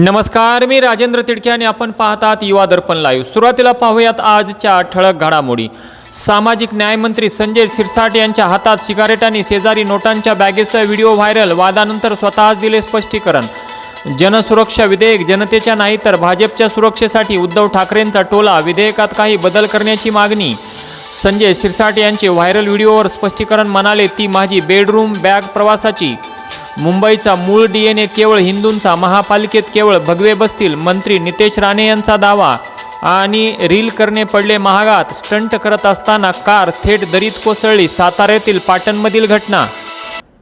नमस्कार मी राजेंद्र तिडके आणि आपण पाहतात युवा दर्पण लाईव्ह सुरुवातीला पाहूयात आजच्या ठळक घडामोडी. सामाजिक न्यायमंत्री संजय सिरसाट यांच्या हातात सिगारेट आणि शेजारी नोटांच्या बॅगेचा व्हिडिओ व्हायरल वादानंतर स्वतःच दिले स्पष्टीकरण. जनसुरक्षा विधेयक जनतेच्या नाही तर भाजपच्या सुरक्षेसाठी उद्धव ठाकरेंचा टोला विधेयकात काही बदल करण्याची मागणी. संजय सिरसाट यांचे व्हायरल व्हिडिओवर स्पष्टीकरण म्हणाले ती माझी बेडरूम बॅग प्रवासाची मुंबईचा मूळ डी एन ए केवळ हिंदूंचा महापालिकेत केवळ भगवे बसतील मंत्री नितेश राणे यांचा दावा. आणि रील करणे पडले महागात स्टंट करत असताना कार थेट दरीत कोसळली साताऱ्यातील पाटणमधील घटना.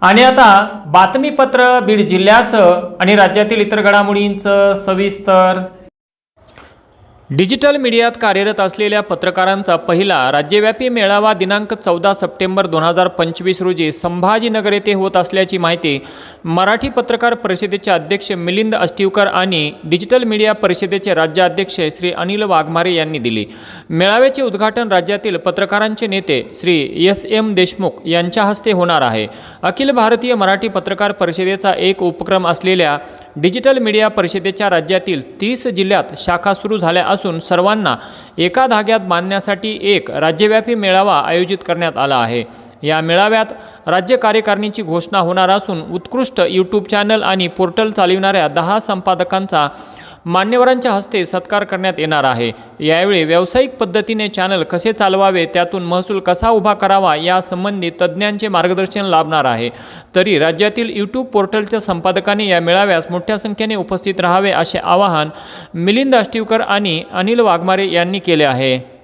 आणि आता बातमीपत्र बीड जिल्ह्याचं आणि राज्यातील इतर घडामोडींचं सविस्तर डिजिटल मीडियात कार्यरत असलेल्या पत्रकारांचा पहिला राज्यव्यापी मेळावा दिनांक चौदा सप्टेंबर दोन हजार पंचवीस रोजी संभाजीनगर येथे होत असल्याची माहिती मराठी पत्रकार परिषदेचे अध्यक्ष मिलिंद अष्टीवकर आणि डिजिटल मीडिया परिषदेचे राज्याध्यक्ष श्री अनिल वाघमारे यांनी दिली. मेळाव्याचे उद्घाटन राज्यातील पत्रकारांचे नेते श्री एस एम देशमुख यांच्या हस्ते होणार आहे. अखिल भारतीय मराठी पत्रकार परिषदेचा एक उपक्रम असलेल्या डिजिटल मीडिया परिषदेच्या राज्यातील तीस जिल्ह्यात शाखा सुरू झाल्या असून सर्वांना एका धाग्यात बांधण्यासाठी एक राज्यव्यापी मेळावा आयोजित करण्यात आला आहे. या मेळाव्यात राज्य कार्यकारिणीची घोषणा होणार असून उत्कृष्ट यूट्यूब चॅनल आणि पोर्टल चालविणाऱ्या दहा संपादकांचा मान्यवरांच्या हस्ते सत्कार करण्यात येणार आहे. यावेळी व्यावसायिक पद्धतीने चॅनल कसे चालवावे त्यातून महसूल कसा उभा करावा यासंबंधी तज्ज्ञांचे मार्गदर्शन लाभणार आहे. तरी राज्यातील यूट्यूब पोर्टलच्या संपादकांनी या मेळाव्यास मोठ्या संख्येने उपस्थित राहावे असे आवाहन मिलिंद अष्टीवकर आणि अनिल वाघमारे यांनी केले आहे.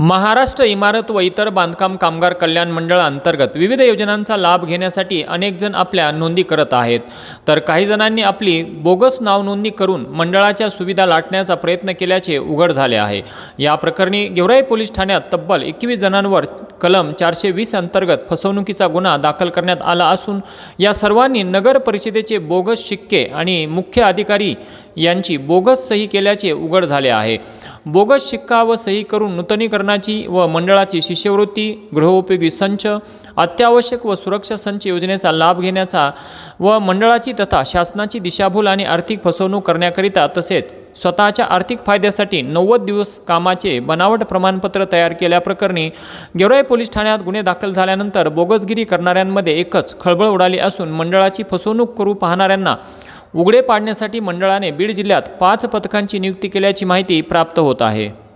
महाराष्ट्र इमारत व इतर बांधकाम कामगार कल्याण मंडळाअंतर्गत विविध योजनांचा लाभ घेण्यासाठी अनेक जण आपल्या नोंदी करत आहेत. तर काही जणांनी आपली बोगस नावनोंदणी करून मंडळाच्या सुविधा लाटण्याचा प्रयत्न केल्याचे उघड झाले आहे. या प्रकरणी गेवराई पोलीस ठाण्यात तब्बल एकवीस जणांवर कलम चारशे वीस अंतर्गत फसवणुकीचा गुन्हा दाखल करण्यात आला असून या सर्वांनी नगर परिषदेचे बोगस शिक्के आणि मुख्य अधिकारी यांची बोगस सही केल्याचे उघड झाले आहे. बोगस शिक्का व सही करून नूतनीकरण नूतनीकरणाची व मंडळाची शिष्यवृत्ती गृहोपयोगी संच अत्यावश्यक व सुरक्षा संच योजनेचा लाभ घेण्याचा व मंडळाची तथा शासनाची दिशाभूल आणि आर्थिक फसवणूक करण्याकरिता तसेच स्वतःच्या आर्थिक फायद्यासाठी नव्वद दिवस कामाचे बनावट प्रमाणपत्र तयार केल्याप्रकरणी गेवराई पोलीस ठाण्यात गुन्हे दाखल झाल्यानंतर बोगसगिरी करणाऱ्यांमध्ये एकच खळबळ उडाली असून मंडळाची फसवणूक करू पाहणाऱ्यांना उघडे पाडण्यासाठी मंडळाने बीड जिल्ह्यात पाच पथकांची नियुक्ती केल्याची माहिती प्राप्त होत आहे.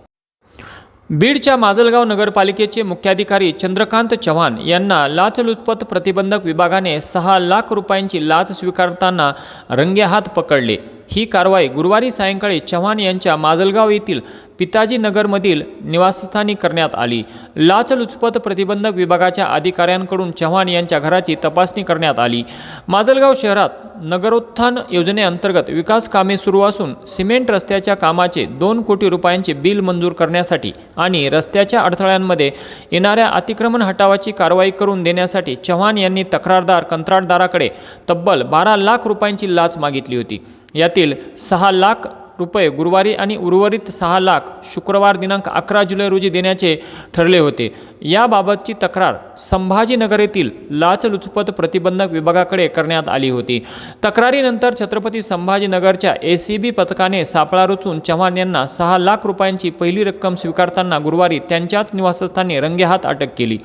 बीडच्या माजलगाव नगरपालिकेचे मुख्याधिकारी चंद्रकांत चव्हाण यांना लाचलुचपत प्रतिबंधक विभागाने सहा लाख रुपयांची लाच स्वीकारताना रंगेहात पकडले. ही कारवाई गुरुवारी सायंकाळी चव्हाण यांच्या माजलगाव येथील पिताजी नगरमधील निवासस्थानी करण्यात आली. लाचलुचपत प्रतिबंधक विभागाच्या अधिकाऱ्यांकडून चव्हाण यांच्या घराची तपासणी करण्यात आली. माजलगाव शहरात नगरोत्थान योजनेअंतर्गत विकास कामे सुरू असून सिमेंट रस्त्याच्या कामाचे दोन कोटी रुपयांचे बिल मंजूर करण्यासाठी आणि रस्त्याच्या अडथळ्यांमध्ये येणाऱ्या अतिक्रमण हटावाची कारवाई करून देण्यासाठी चव्हाण यांनी तक्रारदार कंत्राटदाराकडे तब्बल बारा लाख रुपयांची लाच मागितली होती. यातील सहा लाख रुपये गुरुवारी आणि उर्वरित सहा लाख शुक्रवार दिनांक अकरा जुलै रोजी देण्याचे ठरले होते. याबाबतची तक्रार संभाजीनगर येथील लाचलुचपत प्रतिबंधक विभागाकडे करण्यात आली होती. तक्रारीनंतर छत्रपती संभाजीनगरच्या ए सी बी पथकाने सापळा रचून चव्हाण यांना सहा लाख रुपयांची पहिली रक्कम स्वीकारताना गुरुवारी त्यांच्याच निवासस्थानी रंगेहात अटक केली.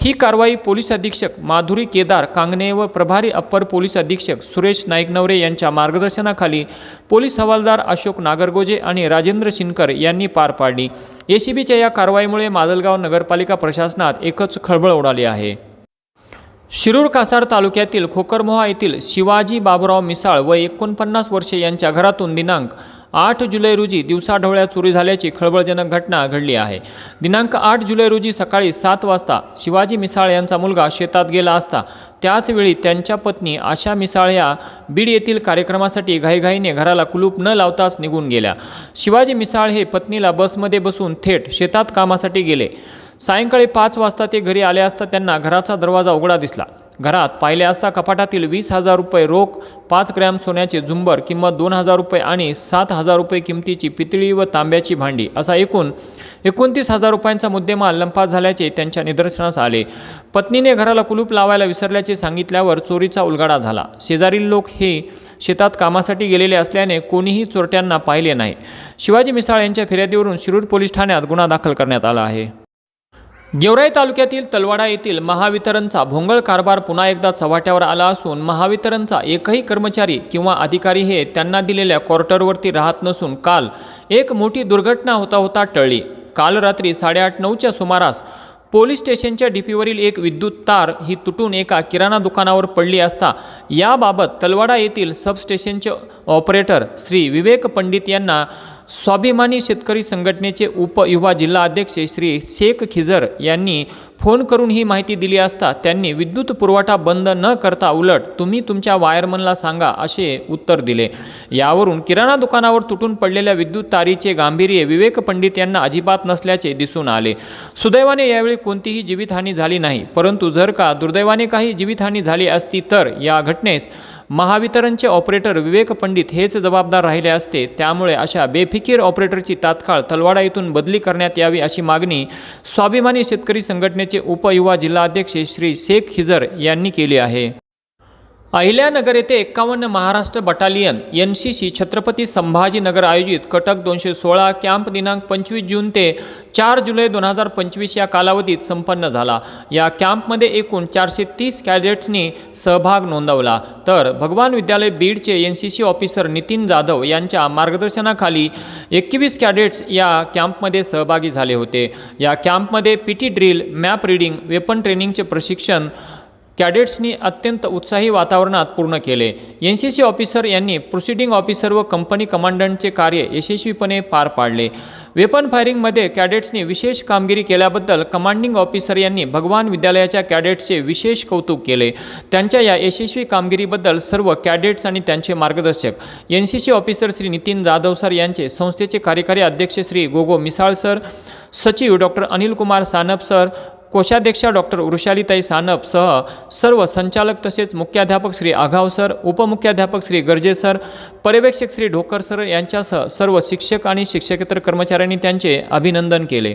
ही कारवाई पोलीस अधीक्षक माधुरी केदार कांगणे व प्रभारी अप्पर पोलीस अधीक्षक सुरेश नाईकनवरे यांच्या मार्गदर्शनाखाली पोलीस हवालदार अशोक नागरगोजे आणि राजेंद्र शिनकर यांनी पार पाडली. एसीबीच्या या कारवाईमुळे माजलगाव नगरपालिका प्रशासनात एकच खळबळ उडाली आहे. शिरूर कासार तालुक्यातील खोकरमोहा येथील शिवाजी बाबुराव मिसाळ व एकोणपन्नास वर्षे यांच्या घरातून दिनांक आठ जुलै रोजी दिवसाढवळ्या चोरी झाल्याची खळबळजनक घटना घडली आहे. दिनांक आठ जुलै रोजी सकाळी सात वाजता शिवाजी मिसाळ यांचा मुलगा शेतात गेला असता त्याचवेळी त्यांच्या पत्नी आशा मिसाळ या बीड येथील कार्यक्रमासाठी घाईघाईने घराला कुलूप न लावताच निघून गेल्या. शिवाजी मिसाळ हे पत्नीला बसमध्ये बसून थेट शेतात कामासाठी गेले. सायंकाळी पाच वाजता ते घरी आले असता त्यांना घराचा दरवाजा उघडा दिसला. घरात पाहिले असता कपाटातील वीस हजार रुपये रोख पाच ग्रॅम सोन्याचे झुंबर किंमत दोन हजार रुपये आणि सात हजार रुपये किमतीची पितळी व तांब्याची भांडी असा एकूण एकोणतीस हजार रुपयांचा मुद्देमाल लंपास झाल्याचे त्यांच्या निदर्शनास आले. पत्नीने घराला कुलूप लावायला विसरल्याचे सांगितल्यावर चोरीचा उलगडा झाला. शेजारील लोक हे शेतात कामासाठी गेलेले असल्याने कोणीही चोरट्यांना पाहिले नाही. शिवाजी मिसाळ यांच्या फिर्यादीवरून शिरूर पोलीस ठाण्यात गुन्हा दाखल करण्यात आला आहे. गेवराई तालुक्यातील तलवाडा येथील महावितरणचा भोंगळ कारभार पुन्हा एकदा चव्हाट्यावर आला असून महावितरणचा एकही कर्मचारी किंवा अधिकारी हे त्यांना दिलेल्या क्वार्टरवरती राहत नसून काल एक मोठी दुर्घटना होता होता टळली. काल रात्री साडेआठ नऊच्या सुमारास पोलीस स्टेशनच्या डीपीवरील एक विद्युत तार ही तुटून एका किराणा दुकानावर पडली असता याबाबत तलवाडा येथील सबस्टेशनचे ऑपरेटर श्री विवेक पंडित यांना स्वाभिमानी शेतकरी संघटनेचे उपयुवा जिल्हा अध्यक्ष श्री शेख खिजर यांनी फोन करून ही माहिती दिली असता त्यांनी विद्युत पुरवठा बंद न करता उलट तुम्ही तुमच्या वायरमनला सांगा असे उत्तर दिले. यावरून किराणा दुकानावर तुटून पडलेल्या विद्युत तारीचे गांभीर्य विवेक पंडित यांना अजिबात नसल्याचे दिसून आले. सुदैवाने यावेळी कोणतीही जीवितहानी झाली नाही परंतु जर का दुर्दैवाने काही जीवितहानी झाली असती तर या घटनेस महावितरणचे ऑपरेटर विवेक पंडित हेच जबाबदार राहिले असते त्यामुळे अशा केअर ऑपरेटरची तात्काळ तलवाडा येथून बदली करण्यात यावी अशी मागणी स्वाभिमानी शेतकरी संघटनेचे उपयुवा जिल्हाध्यक्ष श्री शेख हिजर यांनी केली आहे. अहिल्यानगर येथे एक्कावन्न Maharashtra battalion N C C Chhatrapati Sambhajinagar आयोजित कटक दोनशे सोळा कॅम्प दिनांक पंचवीस जून ते चार जुलै दोन हजार पंचवीस या कालावधीत संपन्न झाला. या कॅम्पमध्ये एकूण चारशे तीस कॅडेट्सनी सहभाग नोंदवला. तर भगवान विद्यालय बीडचे N C C officer Nitin Jadhav यांच्या मार्गदर्शनाखाली एकवीस कॅडेट्स या कॅम्पमध्ये सहभागी झाले होते. या कॅम्पमध्ये P T drill map reading weapon ट्रेनिंगचे प्रशिक्षण कॅडेट्सनी अत्यंत उत्साही वातावरणात पूर्ण केले. एन सी सी ऑफिसर यांनी प्रोसिडिंग ऑफिसर व कंपनी कमांडंटचे कार्य यशस्वीपणे पार पाडले. वेपन फायरिंगमध्ये कॅडेट्सनी विशेष कामगिरी केल्याबद्दल कमांडिंग ऑफिसर यांनी भगवान विद्यालयाच्या कॅडेट्सचे विशेष कौतुक केले. त्यांच्या या यशस्वी कामगिरीबद्दल सर्व कॅडेट्स आणि त्यांचे मार्गदर्शक N C C officer Shri Nitin Jadhav sir यांचे संस्थेचे कार्यकारी अध्यक्ष श्री गोगो मिसाळ सर सचिव डॉक्टर अनिल कुमार सानप सर कोषाध्यक्षा डॉक्टर वृषालीताई सानप सह सर्व संचालक तसेच मुख्याध्यापक श्री आघाव सर उपमुख्याध्यापक श्री गर्जे सर पर्यवेक्षक श्री ढोकर सर यांच्यासह सर्व शिक्षक आणि शिक्षकेतर कर्मचाऱ्यांनी त्यांचे अभिनंदन केले.